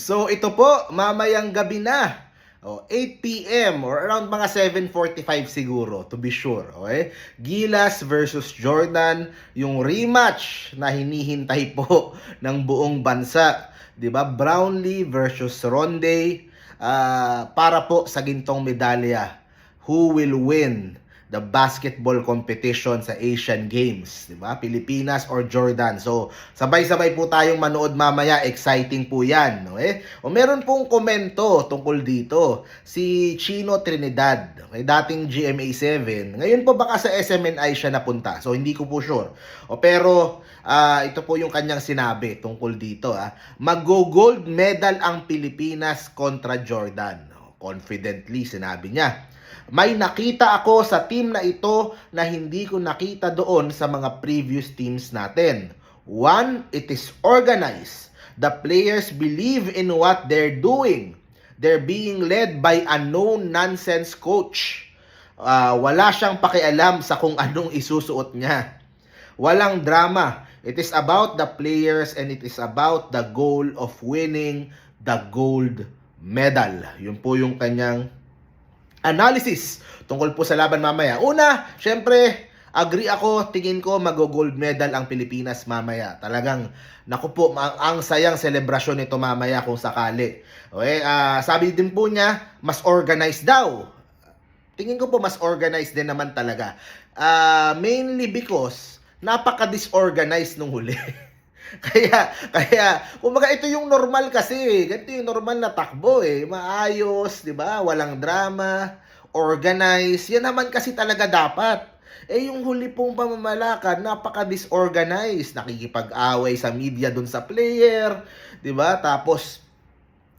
So ito po, mamayang gabi na. O, 8 p.m. or around mga 7.45 siguro, to be sure. Okay? Gilas versus Jordan, yung rematch na hinihintay po ng buong bansa. 'Di ba Brownlee versus Ronde ah, para po sa gintong medalya. Who will win the basketball competition sa Asian Games, 'di ba? Pilipinas or Jordan. So, sabay-sabay po tayong manood mamaya, exciting po 'yan, okay? O meron pong komento tungkol dito si Chino Trinidad, okay? dating GMA7. Ngayon po baka sa SMNI siya napunta. So, hindi ko po sure. O pero ah, ito po yung kanyang sinabi tungkol dito, ah. Mag-gold medal ang Pilipinas kontra Jordan. Confidently sinabi niya. May nakita ako sa team na ito na hindi ko nakita doon sa mga previous teams natin. One, it is organized. The players believe in what they're doing. They're being led by a no-nonsense coach. Ah, wala siyang pakialam sa kung anong isusuot niya. Walang drama. It is about the players and it is about the goal of winning the gold medal. Yun po yung kanyang analysis tungkol po sa laban mamaya. Una, syempre, agree ako, tingin ko mag-gold medal ang Pilipinas mamaya. Talagang, naku po, ang, ang sayang selebrasyon nito mamaya kung sakali. Okay, ah, sabi din po niya, mas organized daw. Tingin ko po mas organized din naman talaga. Ah, mainly because napaka-disorganized nung huli. kaya, kaya, kumbaga ito yung normal kasi. Ganito yung normal na takbo eh. Maayos, di ba? Walang drama, organized. Yan naman kasi talaga dapat. Eh yung huli pong pamamalakad, napaka-disorganized. Nakikipag-away sa media dun sa player, di ba? Tapos,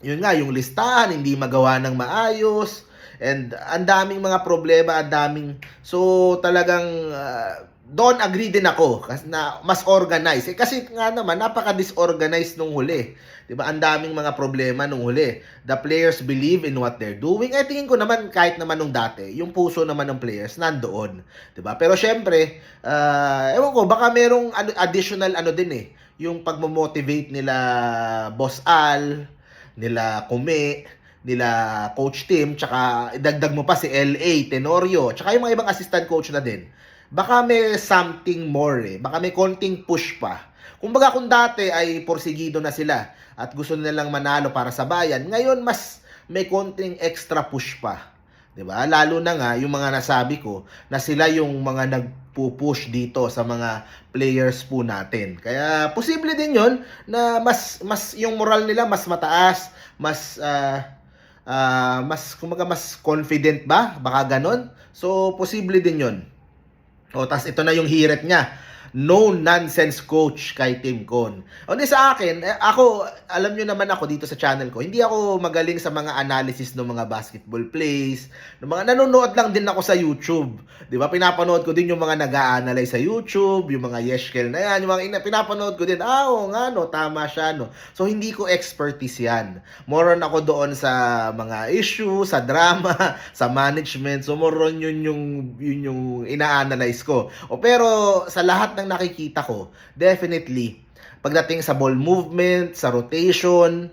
yun nga, yung listahan, hindi magawa ng maayos. And ang daming mga problema, ang daming... So, talagang... ah, doon agree din ako kasi na mas organized. Eh, kasi nga naman napaka-disorganized nung huli. 'Di ba? Ang daming mga problema nung huli. The players believe in what they're doing. Eh tingin ko naman kahit naman nung dati, yung puso naman ng players nandoon, 'di ba? Pero syempre, uh, ewan ko baka merong additional ano din eh, yung pagmo-motivate nila Boss Al, nila Kume, nila Coach Tim, tsaka idagdag mo pa si LA, Tenorio, tsaka yung mga ibang assistant coach na din baka may something more eh. Baka may konting push pa. Kumbaga kung dati ay porsigido na sila at gusto nilang manalo para sa bayan, ngayon mas may konting extra push pa. 'Di ba? Lalo na nga yung mga nasabi ko na sila yung mga nagpupush dito sa mga players po natin. Kaya posible din 'yon na mas mas yung moral nila mas mataas, mas ah, ah, mas kumaga mas confident ba? Baka ganon. So posible din 'yon. O, tas ito na yung hirit niya. No nonsense coach kay Tim Con. O di sa akin, eh, ako, alam nyo naman ako dito sa channel ko, hindi ako magaling sa mga analysis ng mga basketball plays, ng mga nanonood lang din ako sa YouTube. Di ba? Pinapanood ko din yung mga nag-a-analyze sa YouTube, yung mga Yeshkel na yan, yung mga ina, pinapanood ko din, ah, oo nga, no, tama siya, no. So, hindi ko expertise yan. More on ako doon sa mga issue, sa drama, sa management. So, more on yun yung, yun yung ina-analyze ko. O, pero, sa lahat ng nakikita ko, definitely, pagdating sa ball movement, sa rotation,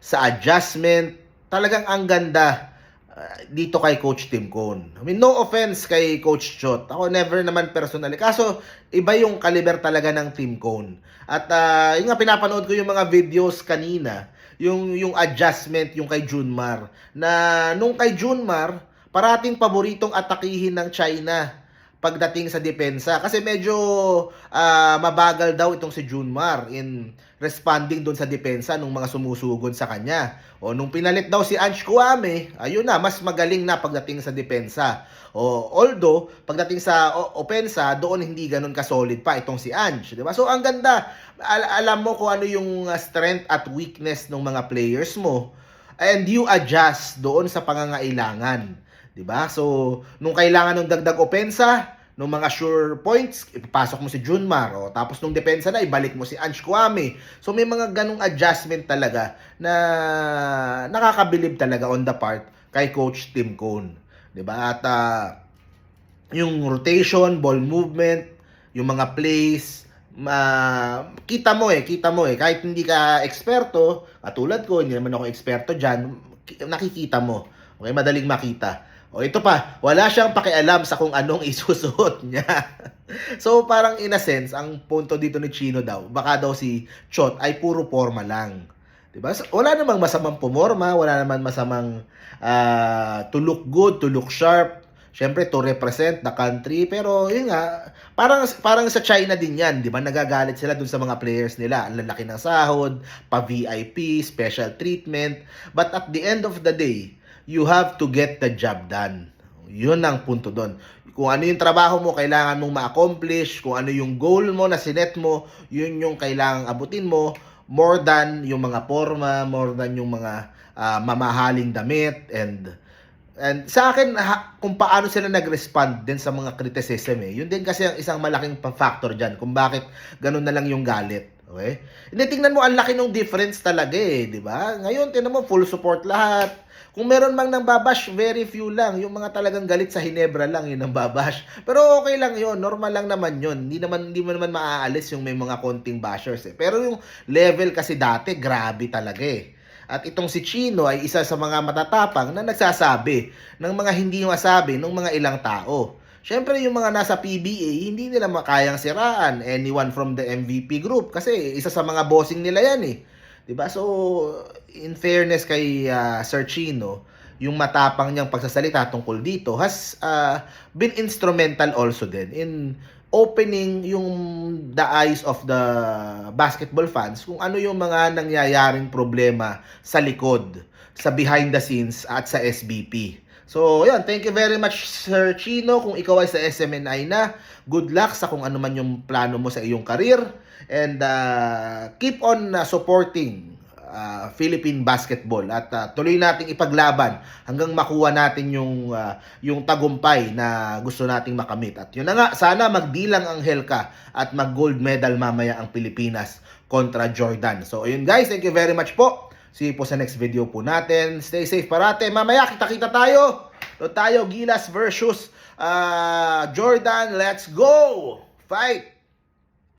sa adjustment, talagang ang ganda uh, dito kay Coach Tim Cone. I mean, no offense kay Coach Chot. Ako never naman personally. Kaso, iba yung caliber talaga ng Tim Cone. At uh, yung nga pinapanood ko yung mga videos kanina, yung yung adjustment yung kay Junmar na nung kay Junmar parating paboritong atakihin ng China pagdating sa depensa kasi medyo ah, mabagal daw itong si Junmar in responding doon sa depensa ng mga sumusugod sa kanya. O nung pinalit daw si Ange Kuame, ayun na mas magaling na pagdating sa depensa. O although pagdating sa opensa, doon hindi ganoon ka solid pa itong si Ange, 'di ba? So ang ganda, al- alam mo kung ano yung ah, strength at weakness ng mga players mo and you adjust doon sa pangangailangan. 'Di ba? So, nung kailangan ng dagdag opensa, nung mga sure points, ipapasok mo si Junmar, o tapos nung depensa na, ibalik mo si Ange Kwame. So, may mga ganong adjustment talaga na nakakabilib talaga on the part kay Coach Tim Cone. ba? At ah, yung rotation, ball movement, yung mga plays, ma kita mo eh, kita mo eh. Kahit hindi ka eksperto, katulad ko, hindi naman ako eksperto dyan, ki- nakikita mo. Okay, madaling makita. O ito pa, wala siyang pakialam sa kung anong isusuot niya. so parang in a sense, ang punto dito ni Chino daw, baka daw si Chot ay puro forma lang. 'Di ba? So, Wala namang masamang pumorma, wala naman masamang ah, to look good, to look sharp. Siyempre to represent the country, pero yun nga, parang parang sa China din 'yan, 'di ba? Nagagalit sila dun sa mga players nila, ang lalaki ng sahod, pa VIP, special treatment. But at the end of the day, you have to get the job done. Yun ang punto doon. Kung ano yung trabaho mo, kailangan mong ma-accomplish. Kung ano yung goal mo na sinet mo, yun yung kailangang abutin mo. More than yung mga forma, more than yung mga ah, mamahaling damit. And and sa akin, ha- kung paano sila nag-respond din sa mga criticism eh. Yun din kasi ang isang malaking factor dyan kung bakit ganun na lang yung galit. Okay? Hindi, tingnan mo, ang laki ng difference talaga eh, di ba? Ngayon, tingnan mo, full support lahat. Kung meron mang nang babash, very few lang. Yung mga talagang galit sa Hinebra lang, yun ang babash. Pero okay lang yun, normal lang naman yun. Hindi, naman, hindi mo naman maaalis yung may mga konting bashers eh. Pero yung level kasi dati, grabe talaga eh. At itong si Chino ay isa sa mga matatapang na nagsasabi ng mga hindi masabi ng mga ilang tao. Siyempre, yung mga nasa PBA, hindi nila makayang siraan anyone from the MVP group kasi isa sa mga bossing nila yan eh. 'Di ba? So, in fairness kay ah, Sir Chino, yung matapang niyang pagsasalita tungkol dito has ah, been instrumental also din in opening yung the eyes of the basketball fans kung ano yung mga nangyayaring problema sa likod, sa behind the scenes at sa SBP. So, yun, thank you very much Sir Chino kung ikaw ay sa SMNI na. Good luck sa kung ano man yung plano mo sa iyong career and ah, keep on ah, supporting ah, Philippine basketball at ah, tuloy nating ipaglaban hanggang makuha natin yung ah, yung tagumpay na gusto nating makamit. At yun na nga, sana magdilang ang Helka at mag-gold medal mamaya ang Pilipinas kontra Jordan. So ayun guys, thank you very much po. See po sa next video po natin. Stay safe parate. Mamaya kita-kita tayo. Doon tayo Gilas versus ah, Jordan. Let's go! Fight!